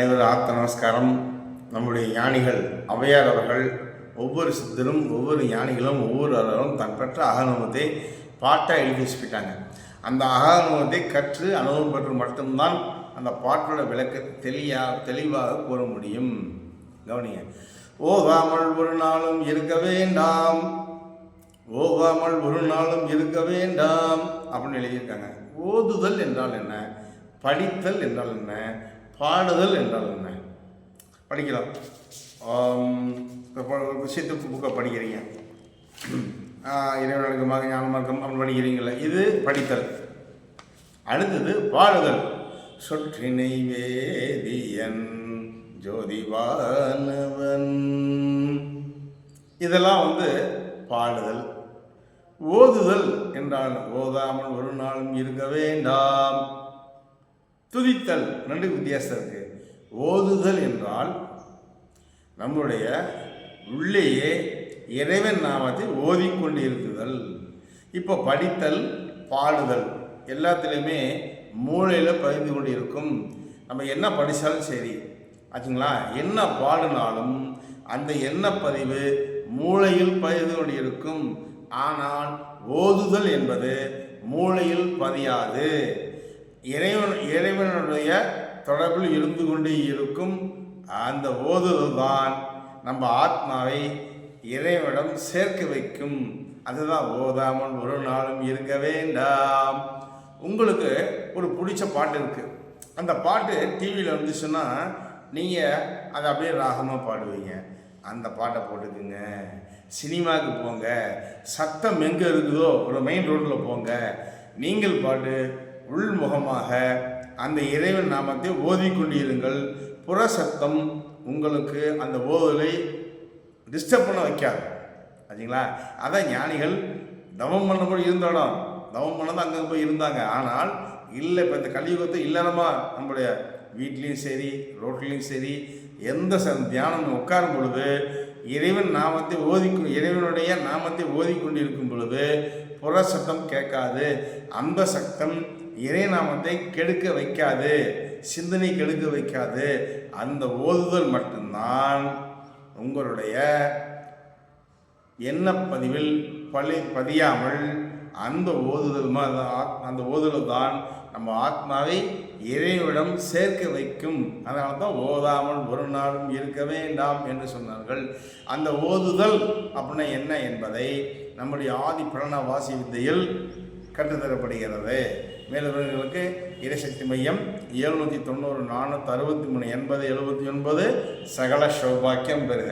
அனைவரும் ஆத்த நமஸ்காரம். நம்முடைய ஞானிகள் அவையார் அவர்கள் ஒவ்வொரு சித்தரும் ஒவ்வொரு ஞானிகளும் ஒவ்வொரு அவர்களும் தன் பெற்ற அகனுபவத்தை பாட்டாக எழுதி வச்சுக்கிட்டாங்க. அந்த அகனுபவத்தை கற்று அனுபவம் பெற்று மட்டும்தான் அந்த பாட்டோட விளக்கத்தை தெளியா தெளிவாக கூற முடியும். கவனிங்க. ஓகாமல் ஒரு நாளும் இருக்க வேண்டாம். ஓவாமல் ஒரு நாளும் இருக்க வேண்டாம் அப்படின்னு எழுதியிருக்காங்க. ஓதுதல் என்றால் என்ன? படித்தல் என்றால் என்ன? பாடுதல் என்றால் என்ன? படிக்கலாம். ஆம், விஷயத்தை புக்கை படிக்கிறீங்க. இறைவனுக்கு மக ஞான மார்க்கம் அப்படி படிக்கிறீங்களே இது படித்தல். அடுத்தது பாடுதல். சொற்றினை வேதியன் ஜோதிவானவன். இதெல்லாம் வந்து பாடுதல். ஓதுதல் என்றால் ஓதாமல் ஒரு நாளும் இருக்க வேண்டாம். துதித்தல். ரெண்டு வித்தியாசம் இருக்கு. ஓதுதல் என்றால் நம்முடைய உள்ளேயே இறைவன் நாமத்தை ஓதிக்கொண்டு இருக்குதல் இப்போ படித்தல் பாடுதல் எல்லாத்துலேயுமே மூளையில் பதிந்து கொண்டு இருக்கும் நம்ம என்ன படித்தாலும் சரி ஆச்சுங்களா? என்ன பாடினாலும் அந்த எண்ண பதிவு மூளையில் பதிந்து கொண்டு இருக்கும் ஆனால் ஓதுதல் என்பது மூளையில் பதியாது. இறைவன் இறைவனுடைய தொடர்பில் இருந்து கொண்டே இருக்கும் அந்த ஓதுதல் தான் நம்ம ஆத்மாவை இறைவனிடம் சேர்க்க வைக்கும். அதுதான் ஓதாமல் ஒரு நாளும் இருக்க வேண்டாம். உங்களுக்கு ஒரு பிடிச்ச பாட்டு இருக்குது அந்த பாட்டு டிவியில் வந்துச்சுன்னா நீங்கள் அதை அப்படியே ராகமாக பாடுவீங்க. அந்த பாட்டை போட்டுக்குங்க. சினிமாவுக்கு போங்க. சத்தம் எங்கே இருக்குதோ ஒரு மெயின் ரோட்டில் போங்க. நீங்கள் பாட்டு உள்முகமாக அந்த இறைவன் நாமத்தை ஓதிக்கொண்டிருங்கள். புற சத்தம் உங்களுக்கு அந்த ஓதலை டிஸ்டர்ப் பண்ண வைக்காது. சரிங்களா? அதான் ஞானிகள் தவம் பண்ணும்போது இருந்த இடம் தவம் பண்ணது அங்கே போய் இருந்தாங்க. ஆனால் இல்லை இப்போ இந்த கலியுகத்தை இல்லைனமா நம்மளுடைய வீட்லேயும் சரி ரோட்லேயும் சரி எந்த ச தியானம் உட்காரும் பொழுது இறைவன் நாமத்தை ஓதி இறைவனுடைய நாமத்தை ஓதிக்கொண்டிருக்கும் பொழுது புற சத்தம் கேட்காது. அந்த சத்தம் இறை நாமத்தை கெடுக்க வைக்காது சிந்தனை கெடுக்க வைக்காது. அந்த ஓதுதல் மட்டும்தான் உங்களுடைய எண்ணப்பதிவில் பழி பதியாமல் அந்த ஓதுதல் அந்த ஆத்- அந்த ஓதுதல் தான் நம்ம ஆத்மாவை இறைவிடம் சேர்க்க வைக்கும். அதனால தான் ஓதாமல் ஒரு நாளும் இருக்க வேண்டாம் என்று சொன்னார்கள். அந்த ஓதுதல் அப்படின்னா என்ன என்பதை நம்முடைய ஆதி பிரணவாசி வித்தையில் கற்றுத்தரப்படுகிறது. மேலவர்களுக்கு இறைசக்தி மையம் எழுநூற்றி தொண்ணூறு நானூற்றி அறுபத்தி மூணு எண்பது எழுபத்தி ஒன்பது சகல சௌபாக்கியம் பெறுக.